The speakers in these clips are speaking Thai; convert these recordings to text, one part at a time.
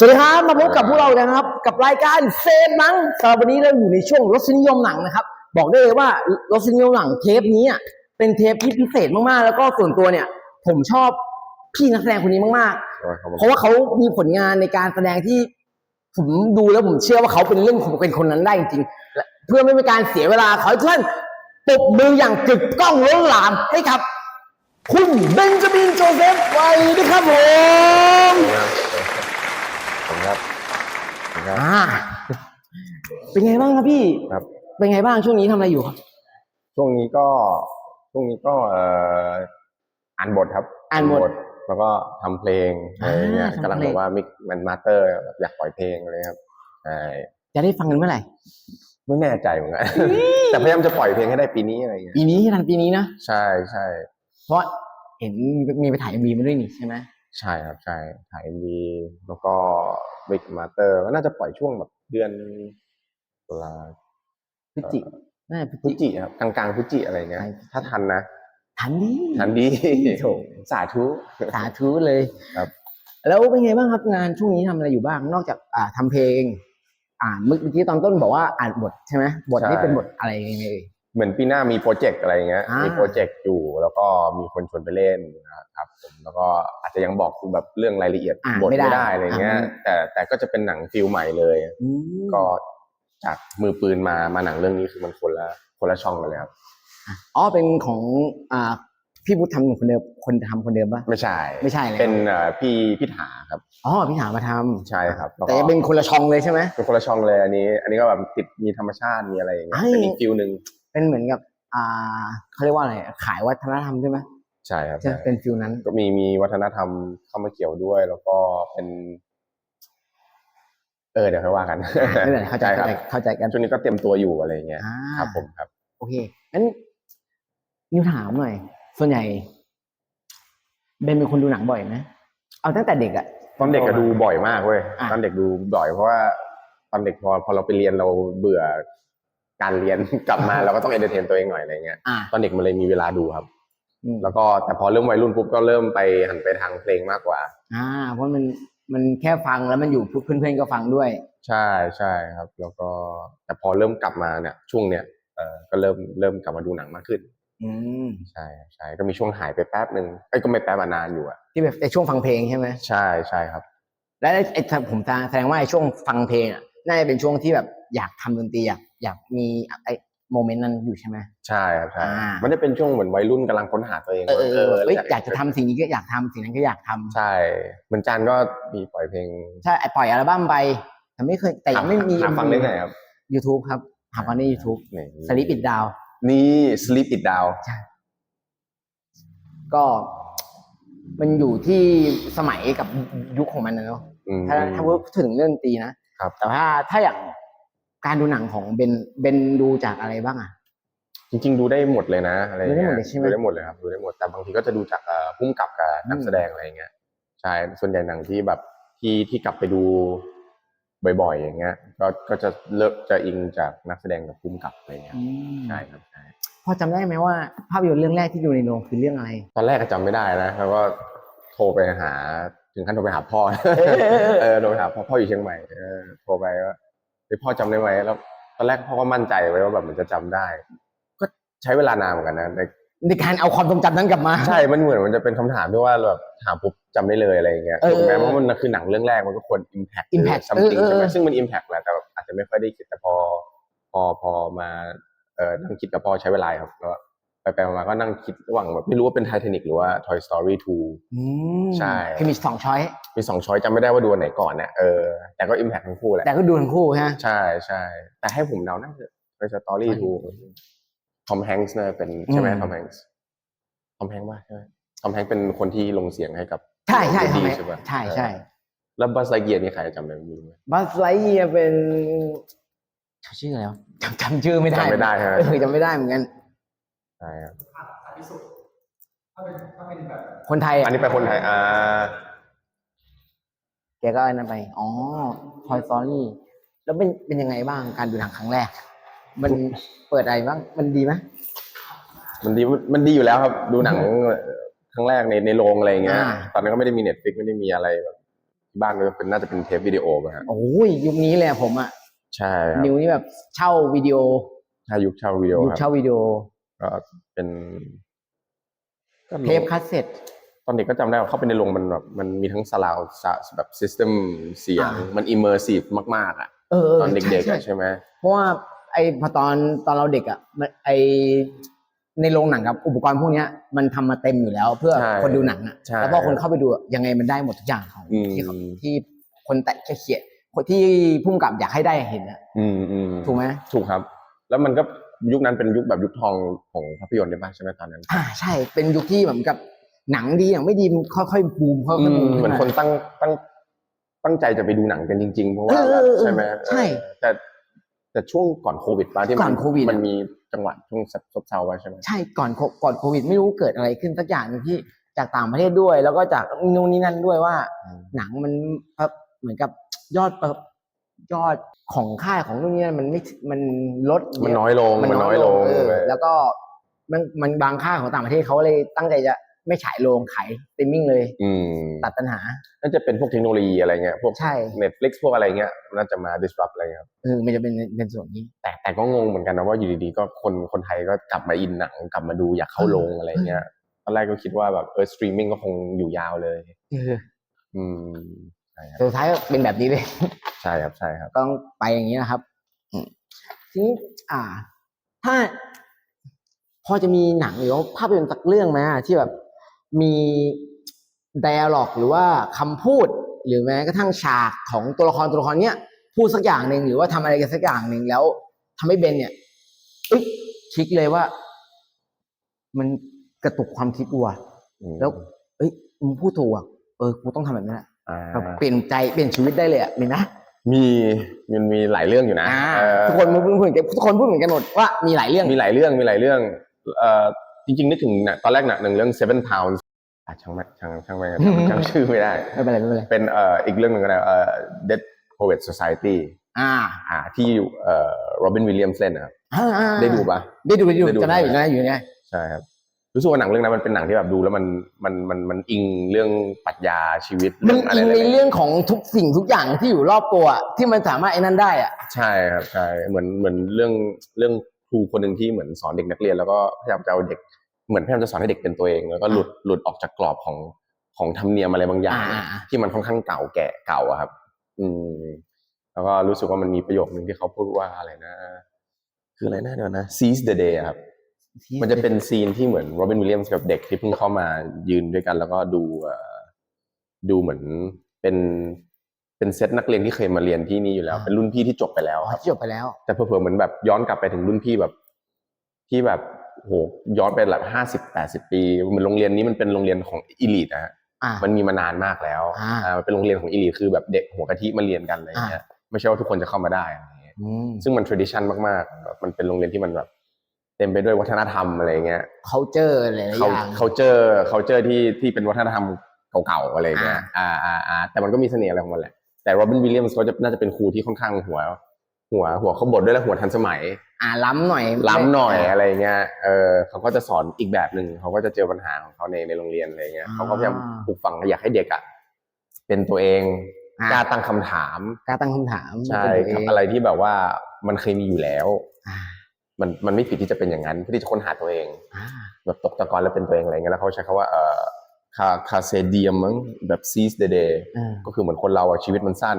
สวัสดีครับ มาพบกับพวกเรานะครับ กับรายการเซฟหนังสำหรับวันนี้เราอยู่ในช่วงรสนิยมหนังนะครับ บอกได้เลยว่ารสนิยมหนังเทปนี้อะเป็นเทปที่พิเศษมากๆ แล้วก็ส่วนตัวเนี่ย ผมชอบพี่นักแสดงคนนี้มากๆ เพราะว่าเขามีผลงานในการแสดงที่ผมดูแล้วผมเชื่อว่าเขาเป็นเรื่องของเป็นคนนั้นได้จริงๆและเพื่อไม่เป็นการเสียเวลาขอให้ทุกท่านปรบมืออย่างกึกก้องล้นหลามให้กับ คุณเบนจามินโจเซฟไว้ด้วยครับผม ผมครับผมครับ อ่าเป็นไงบ้างครับพี่ครับ เป็นไงบ้างช่วงนี้ทำอะไรอยู่ครับช่วงนี้ก็ช่วงนี้ก็เอ่ออ่านบทครับอ่านบทแล้วก็ทำเพลงอะไรเงี้ยอ่าทำเพลง กำลังแบบว่ามิกมันมาสเตอร์แบบอยากปล่อยเพลงอะไรครับใช่จะได้ฟังกันเมื่อไหร่ ไม่แน่ใจเหมือนกันแต่พยายามจะปล่อยเพลงให้ได้ปีนี้อะไรเงี้ยปีนี้ทันปีนี้นะ ใช่ใช่เพราะเห็นมีไปถ่ายมีมาด้วยนี่ใช่ไหม ใช่ครับใช่ถ่ายมีแล้วก็มิกมาสเตอร์ก็น่าจะปล่อยช่วงแบบเดือนตุลาพฤศจิน่าจะพฤศพฤศจิจิครับกลางๆพฤศจิอะไรเงี้ยใช่ถ้าทันนะทันดีทันดีโถสาธุสาธุเลยครับ แล้วเป็นไงบ้างครับงานช่วงนี้ทำอะไรอยู่บ้าง นอกจากอ่าทำเพลง อ่านเมื่อกี้ตอนต้นบอกว่าอ่านบทใช่ไหมบทนี่เป็นบทอะไรยังไง เอ่ยเหมือนปีหน้ามีโปรเจกต์อะไรเงี้ย อ่ามี มีโปรเจกต์อยู่ แล้วก็มีคนชวนไปเล่นนะครับผมแล้วก็อาจจะยังบอกคือแบบเรื่องรายละเอียดอ่าบทไม่ไม่ได้ได้อะไรเงี้ย อ่า แต่แต่ก็จะเป็นหนังฟิลใหม่เลย อืมก็จากมือปืนมามาหนังเรื่องนี้คือมันคนละคนละช่องกันเลยครับอ๋อเป็นของอ่าพี่พุทธทำคนเดิมคนทำคนเดิมปะไม่ใช่ไม่ใช่เลยเป็นเอ่อพี่พี่ถาครับอ๋อพี่ถามมาทำใช่ครับล้วก็ แต่จะเป็นคนละช่องเลยใช่ไหม เป็นคนละช่องเลยอันนี้ อันนี้ก็แบบติดมีธรรมชาติมีอะไรอย่างเงี้ยไอ้ เป็นอีกฟิลหนึ่ง เป็นเหมือนกับอ่าเขาเรียกว่าอะไรขายวัฒนธรรมใช่ไหมใช่ครับใช่ใช่เป็นฟิลนั้น ก็มีมีวัฒนธรรมเข้ามาเกี่ยวด้วย แล้วก็เป็น เออเดี๋ยวค่อยว่ากันไม่เป็นไรเข้าใจคเข้ารับใจเข้าใจกันช่วงนี้ก็เตรียมตัวอยู่อะไรอย่างเงี้ยอ่าครับผมครับ โอเคงั้นนิวถามหน่อย ส่วนใหญ่เบนเป็นคนดูหนังบ่อยไหมเอาตั้งแต่เด็กอะตอนเด็กก็ดูบ่อยมากเว้ยอะตอนเด็กดูบ่อยเพราะว่าตอนเด็กพอพอเราไปเรียนเราเบื่อ การเรียน กลับมาเราก็ต้องเอนเตอร์เทนตัวเองหน่อยอะไรเงี้ยอ่า ตอนเด็กมันเลยมีเวลาดูครับ อืมแล้วก็แต่พอเริ่มวัยรุ่นปุ๊บก็เริ่มไปหันไปทางเพลงมากกว่า อ่า เพราะมันมันแค่ฟังแล้วมันอยู่เพื่อนๆก็ฟังด้วย ใช่ใช่ครับ แล้วก็แต่พอเริ่มกลับมาเนี่ย ช่วงเนี้ยเออก็เริ่มเริ่มกลับมาดูหนังมากขึ้น อืมใช่ใช่ก็มีช่วงหายไปแป๊บหนึ่งไอ้ยก็ไม่แป๊บมานานอยู่อะที่แบบในช่วงฟังเพลงใช่ไหมใช่ใช่ครับ และไอ้ไอ้ผมแสดงว่าไอ้ช่วงฟังเพลงอะน่าจะเป็นช่วงที่แบบอยากทำดนตรีอยาก อยากมีไอ้โมเมนต์นั้นอยู่ใช่ไหม ใช่ครับใช่อ่ามั มันจะเป็นช่วงเหมือนวัยรุ่นกำลังค้นหาตัวเองเออเออเออเอ้ยแล้วอยากจะทำสิ่งนี้ก็อยากทำสิ่งนั้นก็อยากทำใช่เหมือนจันก็มีปล่อยเพลงใช่ไอ้ปล่อยอัลบั้มไป แต่ไม่เคยแต่ยังไม่มี หาฟังได้ไงครับ YouTube ครับหาฟังใน YouTube นี่สลิปปิดดาว นี่ sleep it down ก็มันอยู่ที่สมัยกับยุคของมันนะเนาะอืม ถ้าถ้าพูดถึงเรื่องดนตรีนะครับแต่ว่าถ้าอย่าง การดูหนังของเบนเบนดูจากอะไรบ้างอะ จริง ๆ ดูได้หมดเลยนะอะไรอย่างเงี้ยดูได้หมดเลยใช่ไหม ดูได้หมดเลยครับดูได้หมดแต่บางทีก็จะดูจากเอ่อพุ่มกับกับนักอืมแสดงอะไรอย่างเงี้ยใช่ส่วนใหญ่หนังที่แบบที่ที่กลับไปดูบ่อยๆ อย่างเงี้ย ก็ก็จะเลิกจะอิงจากนักแสดงกับพุ่มกับอะไรเงี้ยอืมใช่ครับใช่พอจำได้ไหมว่าภาพยนตร์เรื่องแรกที่ดูในโรงคือเรื่องอะไร ตอนแรกก็จำไม่ได้นะแล้วก็โทรไปหาถึงขั้นโทรไปหาพ่อ เออโทรไปหาพ่อพ่ออยู่เชียงใหม่เออโทรไปว่า เฮ้ยพ่อจำได้ไหมแล้วตอนแรกพ่อก็มั่นใจไว้ว่าแบบมันจะจำได้ ก็ใช้เวลานานเหมือนกันนะแต่ในการเอาความทรงจำนั้นกลับมา ใช่มันเหมือนมันจะเป็นคำถามที่ว่าแบบถามปุ๊บจำได้เลยอะไรอย่างเงี้ยเออถูกไหมเพราะมันคือหนังเรื่องแรกมันก็ควร impact หรือ impact something เออเออใช่ไหมซึ่งมัน impact แหละแต่แบบอาจจะไม่ค่อยได้คิดแต่พอพอพอมาเออนั่งคิดกับพ่อใช้เวลาครับแล้ว ไปไปมาๆก็นั่งคิดระหว่างแบบไม่รู้ว่าเป็น Titanic หรือว่า Toy Story 2อืมใช่ คือมีสองช้อยมีสองช้อยจำไม่ได้ว่าดูอันไหนก่อนเนี่ยเออแต่ก็ impact ทั้งคู่แหละแต่ก็ดูทั้งคู่ฮะใช่ใช่แต่ให้ผมเดาน่าจะ Toy Story 2ทอมแฮงส์เนี่ยเป็นใช่ไหมอืมทอมแฮงส์ทอมแฮงค์ว่าใช่ไหมทอมแฮงค์เป็นคนที่ลงเสียงให้กับใช่ใช่วูดทำดี้ไมใช่ปะใช่ใช่เออแล้วบัสไลเกียร์นี่ใครจำได้ไหมบัสไลเยียเป็นชื่ออะไรวะจำจำชื่อไม่ได้จำไม่ได้ใช่ไหมเออจำไม่ได้เหมือนกัน ใช่ครับคนไทยอันนี้เป็นคนไทยอ่าแกก็อันนั้นไป อ๋อ Toy Story แล้วเป็นเป็นยังไงบ้างการดูหนังครั้งแรก มันเปิดอะไรบ้าง มันดีไหมมันดีมันดีอยู่แล้วครับ ดูหนังครั้งแรกในในโรงอะไรอย่างเงี้ยอ่าตอนนั้นก็ไม่ได้มีเน็ตฟิกไม่ได้มีอะไรแบบที่บ้านก็เป็นน่าจะเป็นเทปวิดีโอไปฮะโอ้ยยุคนี้เลยอะผมอะใช่ครับนิวนี่แบบเช่าวิดีโอถ้ายุคเช่าวิดีโอยุคครัเช่าบวิดีโอ ก็เป็นก็เทปคัสเซ็ตตอนเด็กก็จำได้ว่าเข้าไปในโรงมันแบบมันมีทั้งสลาวแบบซิสเต็มเสียงอ่ามัมันอิมเมอร์ซีฟมากๆอะเออตอนเด็กๆใช่อะใช่ไหมเพราะว่าไอ้พอตอนตอนเราเด็กอะมันไอ้ในโรงหนังกับอุปกรณ์พวกเนี้ยมันทำมาเต็มอยู่แล้วเพื่อใช่คนดูหนังอะใช่แล้วพอคนเข้าไปดูอะยังไงมันได้หมดทุกอย่างของอืมที่เขาที่คนแต่เขียนคนที่พุ่มกับอยากให้ได้เห็นอะอืมอืมถูกไหมถูกครับ แล้วมันก็ ยุคนั้นเป็นยุคแบบยุคทองของภาพยนตร์ได้ป่ะใช่ไหมตอนนั้น อ่าใช่เป็นยุคที่เหมือนกับหนังดีอย่างไม่ดีมันค่อยๆบูมค่อยๆบูมเหมือนคนตั้งตั้งตั้งใจจะไปดูหนังกันจริง ๆ เพราะว่าเออแบบเออเออใช่ไหมใช่เออแต่แต่ช่วงก่อนโควิดป่ะที่ก่อนโควิดอะมันมีจังหวะช่วงซบเซาไว้ใช่ไหมใช่ก่อนโคก่อนโควิดไม่รู้เกิดอะไรขึ้นสักอย่างหนึงที่จากต่างประเทศด้วย แล้วก็จากนู่นนี่นั่นด้วยว่า หนังมันแบบเหมือนกับยอดประ ยอดของค่ายของนู่นนี่นั่นมันไม่มันลดมันน้อยลงมันมันน้น้ออยยลลงงเออเลยแล้วก็มันมันบางค่ายของต่างประเทศเขาเลยตั้งใจจะไม่ฉายโรงขายสตรีมมิ่งเลยอืมตัดปัญหา น่าจะเป็นพวกเทคโนโลยีอะไรเงี้ยพวกใช่ Netflix พวกอะไรเงี้ยน่าจะมา disrupt อะไรเงี้ยครับเออมันจะเป็นเป็นส่วนนี้ แต่แต่ก็งงเหมือนกันนะว่าอยู่ดีๆก็คนคนไทยก็กลับมาอินหนังกลับมาดูอยากเข้าโรงอะไรเงี้ยตอนแรกก็คิดว่าแบบเออสตรีมมิ่งก็คงอยู่ยาวเลยเอออืม ใช่ครับสุดท้ายก็เป็นแบบนี้เลย ใช่ครับใช่ครับก็ต้องไปอย่างนี้นะครับอืมทีนี้อ่า ถ้า พอจะมีหนังหรือว่าภาพยนตร์สักเรื่องไหมอะที่แบบมีไดอะล็อกหรือว่าคำพูด หรือแม้กระทั่งฉากของตัวละครตัวละครเนี้ยพูดสักอย่างหนึ่งหรือว่าทำอะไรกันสักอย่างหนึ่งแล้วทำให้เบนเนี่ยเอ๊ะคลิกเลยว่า มันกระตุกความคิดกูอะอืมแล้ว เอ้ยมึงพูดถูกอะเออกูต้องทำแบบนี้แหละอ่าแบบ เปลี่ยนใจเปลี่ยนชีวิตได้เลยอะมีนะมีมันมีหลายเรื่องอยู่นะอ่าเออทุกคนพูดเหมือนกันทุกคนพูดเหมือนกันหมดว่ามีหลายเรื่องมีหลายเรื่องมีหลายเรื่องเอ่อจริงๆนึกถึงหนังตอนแรกหนังหนึ่งเรื่อง Seven Towns อะช่างแม่งช่างช่างแม่งอืมจำชื่อไม่ได้ไม่เป็นไรไม่เป็นไรเป็นเอ่ออีกเรื่องหนึ่งก็ได้เอ่อ Dead Poet Society อ่าอ่าที่เอ่อโรบินวิลเลียมส์เล่นนะครับอ่าอ่าได้ดูปะได้ดูได้ดูได้ดูจะได้อยู่จะได้อยู่ไงใช่ครับ รู้สึกว่าหนังเรื่องนั้นมันเป็นหนังที่แบบดูแล้วมันมันมันมันอิงเรื่องปรัชญาชีวิตมันเะอิงไรในๆเรื่องของทุกสิ่งทุกอย่างที่อยู่รอบตัวอะที่มันสามารถไอ้นั่นได้อะใช่ครับใช่เหมือนเหมือนเรื่องเรื่องครูคนหนึ่งที่เหมือนสอนเด็กนักเรียน แล้วก็พยายามจะเอาเด็กเหมือนพยายามจะสอนให้เด็กเป็นตัวเองแล้วก็หลุดหลุดออกจากกรอบของของธรรมเนียมอะไรบางอย่างอ่าอ่าที่มันค่อนข้างเก่าแก่เก่าอะครับ อืม แล้วก็รู้สึกว่ามันมีประโยคนึงที่เขาพูดว่าอะไรนะ คืออะไรนะเดี๋ยวนะ seize the day อะครับ มันจะเป็นซีนที่เหมือนโรบินวิลเลียมส์กับเด็กที่เพิ่งเข้ามายืนด้วยกัน แล้วก็ดูเอ่อดูเหมือนเป็นเป็นเซตนักเรียนที่เคยมาเรียนที่นี่อยู่แล้วอ่าเป็นรุ่นพี่ที่จบไปแล้วอ๋อครับจบไปแล้ว แต่เผื่อๆเหมือนแบบย้อนกลับไปถึงรุ่นพี่แบบ ที่แบบโหย้อนไปแบบห้าสิบแปดสิบปีเหมือนโรงเรียนนี้มันเป็นโรงเรียนของอีลิทนะฮะอ่ามันมีมานานมากแล้วอ่าอ่ามันเป็นโรงเรียนของอีลิทคือแบบเด็กหัวกะทิมาเรียนกันอะไรอย่างเงี้ยไม่ใช่ว่าทุกคนจะเข้ามาได้อะไรอย่างเงี้ยอืมซึ่งมัน tradition มากๆแบบมันเป็นโรงเรียนที่มันแบบ เต็มไปด้วยวัฒนธรรมอะไรเงี้ย culture หลายๆอย่าง culture culture ที่ที่เป็นวัฒนธรรมเก่าๆอะไรเงี้ย อ่าอ่าอ่าแต่มันก็มีเสน่ห์อะไรของมันแหละ แต่โรบินวิลเลียมส์เขาจะน่าจะเป็นครูที่ค่อนข้างหัว หัวหัวเขาบทด้วยและหัวทันสมัย อ่าล้ำหน่อย ล้ำหน่อยอะไรเงี้ย เออเขาก็จะสอนอีกแบบหนึ่งเขาก็จะเจอปัญหาของเขาในในโรงเรียนอะไรเงี้ยเขาก็พยายามปลูกฝังอยากให้เด็กอะเป็นตัวเองกล้าตั้งคำถามกล้าตั้งคำถามใช่เป็นตัวเองอะไรที่แบบว่ามันเคยมีอยู่แล้วอ่า มันมันไม่ผิดที่จะเป็นอย่างนั้นเพื่อที่จะค้นหาตัวเองอ่าแบบตกตะกอนแล้วเป็นตัวเองอะไรเงี้ยแล้วเขาใช้คำว่าเอ่อคาคาเซเดียมมั้งแบบ seize the day อ่าก็คือเหมือนคนเราอะชีวิตมันสั้น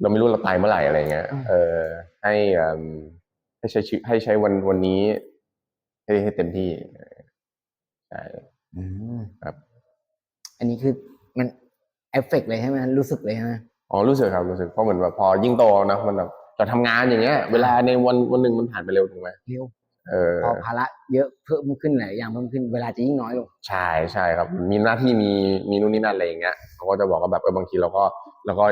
เราไม่รู้เราตายเมื่อไหร่อะไรเงี้ยอืมเออให้เอิ่มให้ใช้ชีวิตให้ใช้วันวันนี้ ให้ให้เต็มที่ใช่อืมครับ อันนี้คือมันเอฟเฟกต์เลยใช่ไหมรู้สึกเลยใช่ไหมอ๋อรู้สึกครับรู้สึกเพราะเหมือนแบบพอยิ่งโตนะมันแบบ เราทำงานอย่างเงี้ย เวลาในวันวันหนึ่งมันผ่านไปเร็วถูกไหมเร็วเออพอภาระเยอะเพิ่มขึ้นหลายอย่างเพิ่มขึ้นเวลาจะยิ่งน้อยลงใช่ใช่ครับ มีหน้าที่มีมีนู่นนี่นั่นอะไรอย่างเงี้ยเขาก็จะบอกว่าแบบเออบางทีเราก็เราก็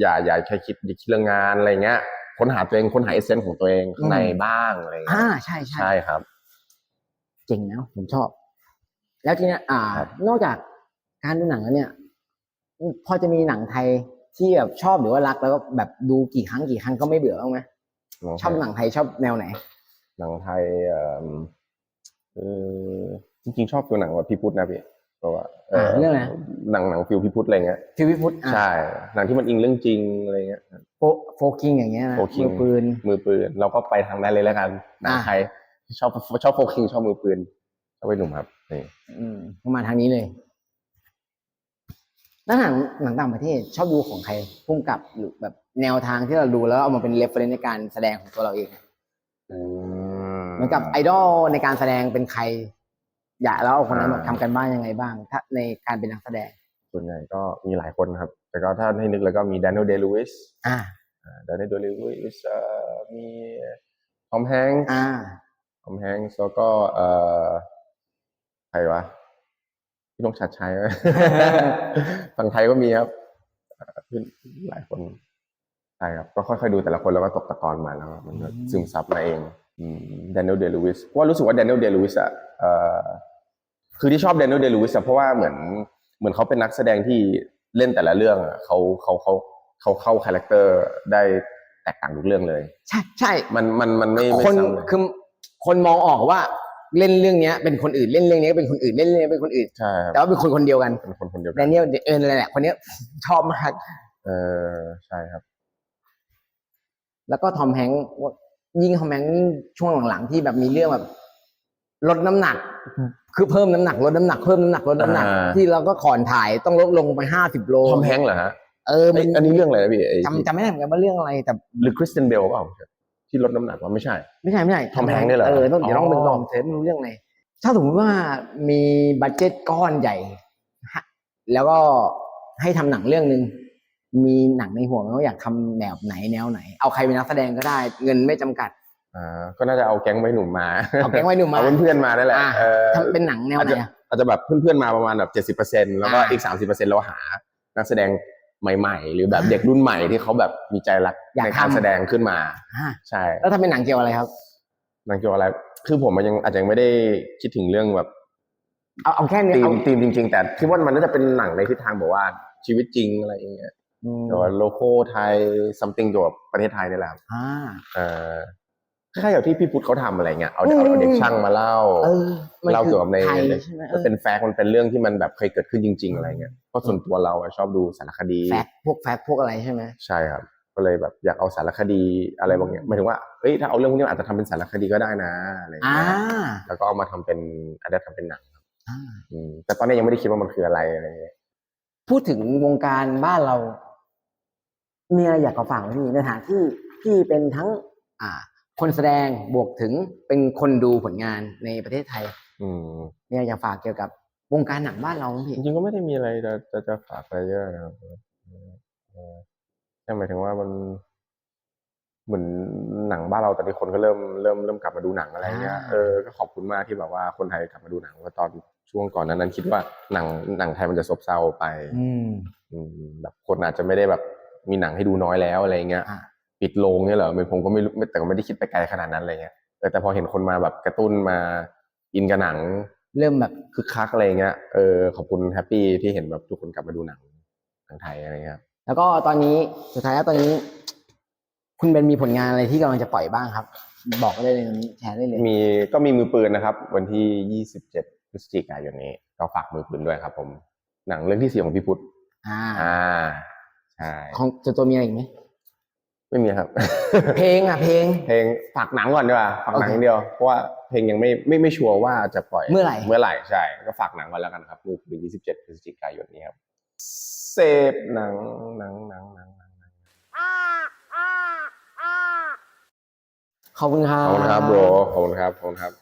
อย่าอย่าแค่คิดอย่าคิดเรื่องงานอะไรเงี้ยค้นหาตัวเองค้นหาเอเซนส์ของตัวเองข้างในอืมบ้างอะไรเงี้อ่ายใช่ใช่ใช่ครับเจ๋งนะผมชอบ แล้วทีเนี้ยอ่าครับนอกจากการดูหนังแล้วเนี่ย พอจะมีหนังไทย ที่แบบชอบหรือว่ารักแล้วก็แบบดูกี่ครั้งกี่ครั้งก็ไม่เบื่อบ้างไหมชอบหนังไทยชอบแนวไหน หนังไทยเอ่อเออจริงๆชอบตัวหนังแบบพี่พุทธนะพี่ตัวว่าอ่าเรื่องอะไรหนังหนังฟิลพิพุทธอะไรเงี้ยทีวิพุทธอะใช่หนังที่มันอิงเรื่องจริงอะไรเงี้ยโฟโฟกิงอย่างเงี้ยนะโฟกิงมือปืนมือปืนเราก็ไปทางนั้นเลยแล้วกันหนังอ่าไทยชอบชอบโฟกิงชอบมือปืนชอบไปหนุ่มครับนี่อืมมาทางนี้เลย แล้วหนังหนังต่างประเทศชอบดูของใครพุ่มกับหรือแบบแนวทางที่เราดูแล้วเอามาเป็นเรฟเฟรนในการแสดงของตัวเราเองอืมเหมือนกับไอดอลในการแสดงเป็นใคร อยากแล้วเอาคนนั้นอ่ามาทำกันบ้านยังไงบ้าง ถ้าในการเป็นนักแสดง ส่วนใหญ่ก็มีหลายคนครับ แต่ก็ถ้าให้นึกเลยก็มี Daniel Day Lewis อ่าด a น i e l Day Lewis เอ่อมีทอมแฮงค์อ่าทอมแฮงค์แล้วก็เอ่อใครวะ พี่นกชัดชัยฝั่งไทยก็มีครับเอ่อหลายคนใช่ครับก็ค่อยๆดูแต่ละคนแล้วก็ตกตะกอนมาแล้วมันก็อืมซึมซับมาเองด a น i e l Day Lewis เพราะว่ารู้สึกว่า Daniel Day Lewis อะเอ่อคือที่ชอบ Daniel Day Lewis อะเพราะว่าเหมือนเหมือนเขาเป็นนักแสดงที่เล่นแต่ละเรื่องอะเขาเขาเขาเขาเข้าคาแรคเตอร์ได้แตกต่างทุกเรื่องเลย ใช่ใช่มันมันมันไม่ไม่คนซ้ำเลยคือคนมองออกว่า เล่นเรื่องเนี้ยเป็นคนอื่นเล่นเรื่องนี้ก็เป็นคนอื่นเล่นเรื่องนี้เป็นคนอื่น ใช่ครับแต่ว่าเป็นคนคนเดียวกันเป็นคนคนเดียวกัแดเนียลเออนั่นแหละคนเนี้ยชอบมาก เออใช่ครับ แล้วก็ทอมแฮงค์ว่ายิ่งทอมแฮงค์ยิ่งช่วงหลังๆที่แบบมีเรื่องแบบ ลดน้ำหนัก คือเพิ่มน้ำหนักลดน้ำหนักเพิ่มน้ำหนักลดน้ำหนัก อ่า ที่เราก็ขอนถ่ายต้องลดลงไปห้าสิบโลทอมแฮงค์เหรอฮะเออมัไอ้อันนี้เรื่องอะไรนะพี่ไอ้จำจำไม่ได้เหมือนกันว่าเรื่องอะไรแต่ หรือคริสเตนเบลเปล่า ที่ลดน้ำหนักว่าไม่ใช่ ไม่ใช่ไม่ใช่ทอมแฮงค์เนี่ยเหรอเออต้องเดี๋ยวต้องอ๋อไปลองเสิร์ชไม่รู้เรื่องไหนถ้าสมมติว่ามีบัตเจ็ตก้อนใหญ่ฮะแล้วก็ให้ทำหนังเรื่องหนึ่งมีหนังในหัวไหมว่าอยากทำแนวไหนแนวไหน เอาใครเป็นนักแสดงก็ได้ เงินไม่จำกัดอ่าก็น่าจะเอาแก๊งไว้หนุ่มมาเอาแก๊งไว้หนุ่มมาเอาเพื่อนๆมานั่นแหละอ่าเออทำเป็นหนังแนวอาจไหนจะอะอาจจะแบบเพื่อนๆมาประมาณแบบเจ็ดสิบเปอร์เซ็นแล้วก็อ่าอีกสามสิบเปอร์เซ็นเราหานักแสดง ใหม่ๆ หรือแบบเด็กรุ่นใหม่ที่เขาแบบมีใจรักอยากในการทำ แสดงขึ้นมา อ่าใช่แล้วถ้าเป็นหนังเกี่ยวอะไรครับ หนังเกี่ยวกับอะไร คือผมมันยังอาจจะยังไม่ได้คิดถึงเรื่องแบบเอาเอาแค่นี้ธีเอามธีมจริง ๆ แต่คิดว่ามันน่าจะเป็นหนังในทิศทางแบบว่าชีวิตจริงอะไรอย่างเงี้ยอืมแต่ว่าโลโก้ไทย something เกี่ยวกับประเทศไทยนี่แหละครับอ่า เอ่อ คล้ายๆอย่างที่พี่พุทธเขาทำอะไรเงี้ยเอาเอาเอาเด็กช่างมาเล่าเออมันเล่าคืเกี่ยวกับในไทยในใช่ไหมเอมันอเป็นแฟกต์มันเป็นเรื่องที่มันแบบเคยเกิดขึ้นจริง ๆ อะไรเงี้ยเพราะส่วนตัวเราอะชอบดูสารคดีแฟกต์พวกแฟกต์พวกอะไรใช่ไหมใช่ครับก็เลยแบบอยากเอาสารคดีอะไรบางอย่างหมายถึงว่าเอ้ยถ้าเอาเรื่องพวกนี้อาจจะทำเป็นสารคดีก็ได้นะอะไรอ่าเงี้ยแล้วก็เอามาทำเป็นอาจจะทำเป็นหนังอ่าอืมแต่ตอนนี้ยังไม่ได้คิดว่ามันคืออะไรอะไรเงี้ยพูดถึงวงการบ้านเรามีอะไรอยากจะฝากไหมพี่ในฐานะที่พี่เป็นทั้ง อ่า คนแสดงบวกถึงเป็นคนดูผลงานในประเทศไทยอืมมีอะไรอยากฝากเกี่ยวกับวงการหนังบ้านเราไหมพี่จริงๆก็ไม่ได้มีอะไรจะจะจะฝากอะไรเยอะนะครับเออแค่หมายถึงว่ามันเหมือนหนังบ้านเราตอนนี้คนก็เริ่มเริ่มเริ่มกลับมาดูหนังอะไรเงี้ยอ่าเออก็ขอบคุณมากที่แบบว่าคนไทยกลับมาดูหนังเพราะตอนช่วงก่อนนั้นนั้นคิดว่าหนังหนังไทยมันจะซบเซาไป อืมอืมแบบคนอาจจะไม่ได้แบบมีหนังให้ดูน้อยแล้วอะไรเงี้ยอ่า ปิดโรงเนี่ยเหรอไม่ผมก็ไม่รู้ไม่แต่ก็ไม่ได้คิดไปไกลขนาดนั้นอะไรเงี้ยเออแต่พอเห็นคนมาแบบกระตุ้นมาอินกับหนังเริ่มแบบคึกคักอะไรเงี้ยเออขอบคุณแฮปปี้ที่เห็นแบบทุกคนกลับมาดูหนังหนังไทยอะไรเงี้ยแล้วก็ตอนนี้สุดท้ายแล้วตอนนี้ คุณเป็นมีผลงานอะไรที่กำลังจะปล่อยบ้างครับ บอกได้เลยตรงนี้แชร์ได้เลย มีก็มีมือปืนนะครับ วันที่ 27พฤศจิกายนนี้ก็ฝากมือปืนด้วยครับ ผมหนังเรื่องที่สี่ของพี่พุทธอ่าอ่าใช่ของตัวตัวมีอะไรอีกไหม ไม่มีครับ เพลงอะเพลง เพลงฝากหนังก่อนดีกว่าฝากหนังโอเคเดียวเพราะว่าเพลงยังไม่ไม่ไม่ชัวร์ว่าจะปล่อยเมื่อไหร่เมื่อไหร่ใช่ก็ฝากหนังก่อนแล้วกันครับมือปืน27พฤศจิกายนนี้ครับเสพหนังหนังหนังหนังหนังหนังขอบคุณครัขบอบคุณครับโบรขอบคุณครับขอบคุณครับ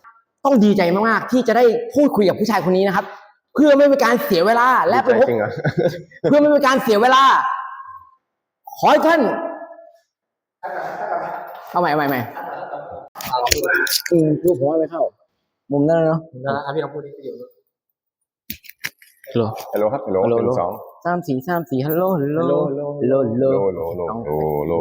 ต้องดีใจมากๆที่จะได้พูดคุยกับผู้ชายคนนี้นะครับ เพื่อไม่เป็นการเสียเวลาและไปพบจริงเหรอเพื่อไม่เป็นการเสียเวลา ขอให้ท่าน เอาใหม่ใหม่ใหม่อืมรูปผมว่าไม่เข้า มุมนั้นเนาะนะพี่ลองพูดดิประโยคฮัลโหลฮัลโหลครับฮัลโหลหนึ่งสองสามสี่สามสี่ฮัลโหลฮัลโหลฮัลโหลฮัลโหลโลโลโลโลโล